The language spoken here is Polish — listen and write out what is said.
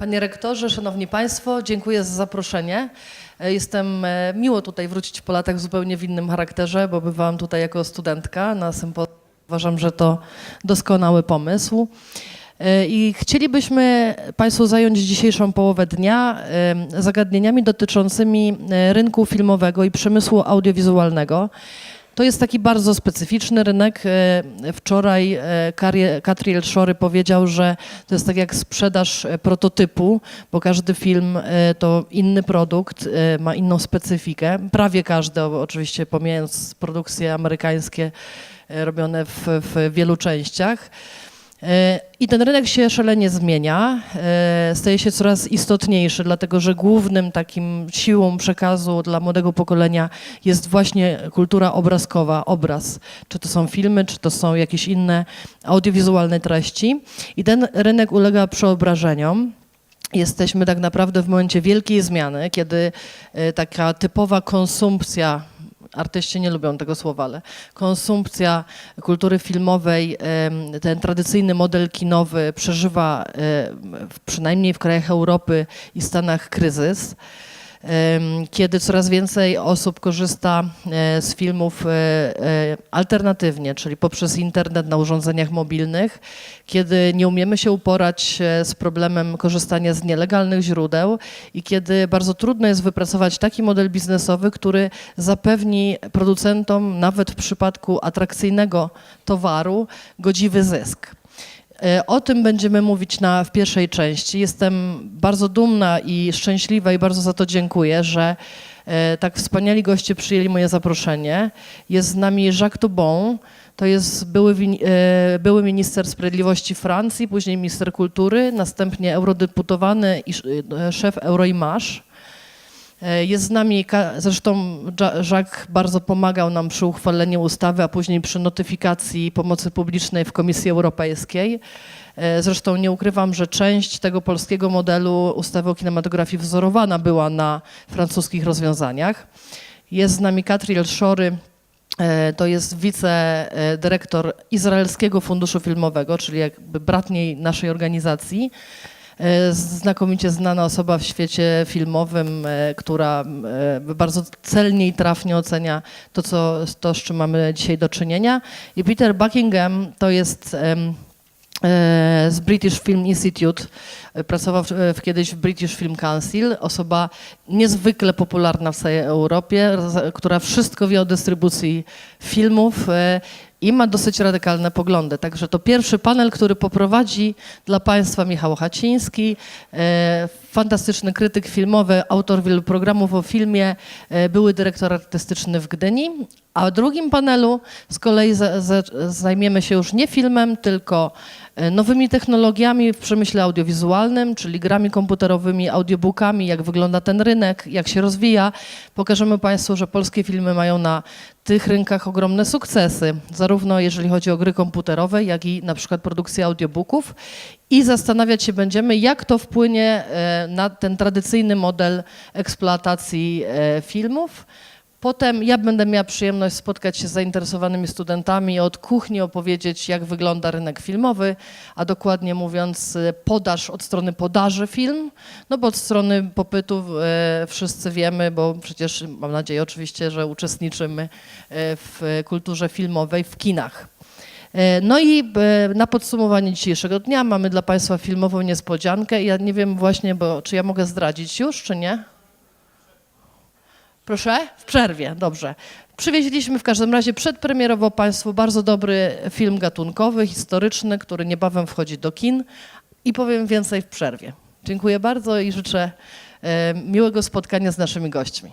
Panie rektorze, szanowni państwo, dziękuję za zaproszenie. E, Jestem e, miło tutaj wrócić po latach zupełnie w innym charakterze, bo bywałam tutaj jako studentka na sympozjum. Uważam, że to doskonały pomysł. E, I chcielibyśmy Państwu zająć dzisiejszą połowę dnia zagadnieniami dotyczącymi rynku filmowego i przemysłu audiowizualnego. To jest taki bardzo specyficzny rynek. E, Wczoraj e, Catriel Szory powiedział, że to jest tak jak sprzedaż e, prototypu, bo każdy film to inny produkt, ma inną specyfikę. Prawie każdy, oczywiście pomijając produkcje amerykańskie robione w, w wielu częściach. I ten rynek się szalenie zmienia, e, staje się coraz istotniejszy, dlatego że głównym takim siłą przekazu dla młodego pokolenia jest właśnie kultura obrazkowa, obraz. Czy to są filmy, czy to są jakieś inne audiowizualne treści. I ten rynek ulega przeobrażeniom. Jesteśmy tak naprawdę w momencie wielkiej zmiany, kiedy e, taka typowa konsumpcja artyści nie lubią tego słowa, ale konsumpcja kultury filmowej, ten tradycyjny model kinowy przeżywa przynajmniej w krajach Europy i Stanach kryzys. Kiedy coraz więcej osób korzysta e, z filmów e, e, alternatywnie, czyli poprzez internet na urządzeniach mobilnych, kiedy nie umiemy się uporać z problemem korzystania z nielegalnych źródeł i kiedy bardzo trudno jest wypracować taki model biznesowy, który zapewni producentom, nawet w przypadku atrakcyjnego towaru, godziwy zysk. E, O tym będziemy mówić na, w pierwszej części. Jestem bardzo dumna i szczęśliwa i bardzo za to dziękuję, że e, tak wspaniali goście przyjęli moje zaproszenie. Jest z nami Jacques Toubon, to jest były, e, były minister sprawiedliwości Francji, później minister kultury, następnie eurodeputowany i sz- szef Euroimage. E, Jest z nami, zresztą Ja- Jacques bardzo pomagał nam przy uchwaleniu ustawy, a później przy notyfikacji pomocy publicznej w Komisji Europejskiej. E, Zresztą nie ukrywam, że część tego polskiego modelu ustawy o kinematografii wzorowana była na francuskich rozwiązaniach. Jest z nami Katriel Szory, e, to jest wicedyrektor Izraelskiego Funduszu Filmowego, czyli jakby bratniej naszej organizacji. E, Znakomicie znana osoba w świecie filmowym, e, która e, bardzo celnie i trafnie ocenia to, co, to, z czym mamy dzisiaj do czynienia. I Peter Buckingham to jest z British Film Institute, pracował w, kiedyś w British Film Council, osoba niezwykle popularna w całej Europie, która wszystko wie o dystrybucji filmów i ma dosyć radykalne poglądy. Także to pierwszy panel, który poprowadzi dla Państwa Michał Haciński, e, fantastyczny krytyk filmowy, autor wielu programów o filmie, e, były dyrektor artystyczny w Gdyni. A w drugim panelu z kolei za, za, zajmiemy się już nie filmem, tylko e, nowymi technologiami w przemyśle audiowizualnym, czyli grami komputerowymi, audiobookami, jak wygląda ten rynek, jak się rozwija. Pokażemy Państwu, że polskie filmy mają na tych rynkach ogromne sukcesy, zarówno jeżeli chodzi o gry komputerowe, jak i na przykład produkcję audiobooków. I zastanawiać się będziemy, jak to wpłynie e, na ten tradycyjny model eksploatacji e, filmów. Potem ja będę miała przyjemność spotkać się z zainteresowanymi studentami od kuchni opowiedzieć, jak wygląda rynek filmowy, a dokładnie mówiąc e, podaż od strony podaży film, no bo od strony popytu e, wszyscy wiemy, bo przecież mam nadzieję oczywiście, że uczestniczymy e, w kulturze filmowej w kinach. No i na podsumowanie dzisiejszego dnia mamy dla Państwa filmową niespodziankę. Ja nie wiem właśnie, bo czy ja mogę zdradzić już, czy nie? Proszę? W przerwie, dobrze. Przywieźliśmy w każdym razie przedpremierowo Państwu bardzo dobry film gatunkowy, historyczny, który niebawem wchodzi do kin i powiem więcej w przerwie. Dziękuję bardzo i życzę e, miłego spotkania z naszymi gośćmi.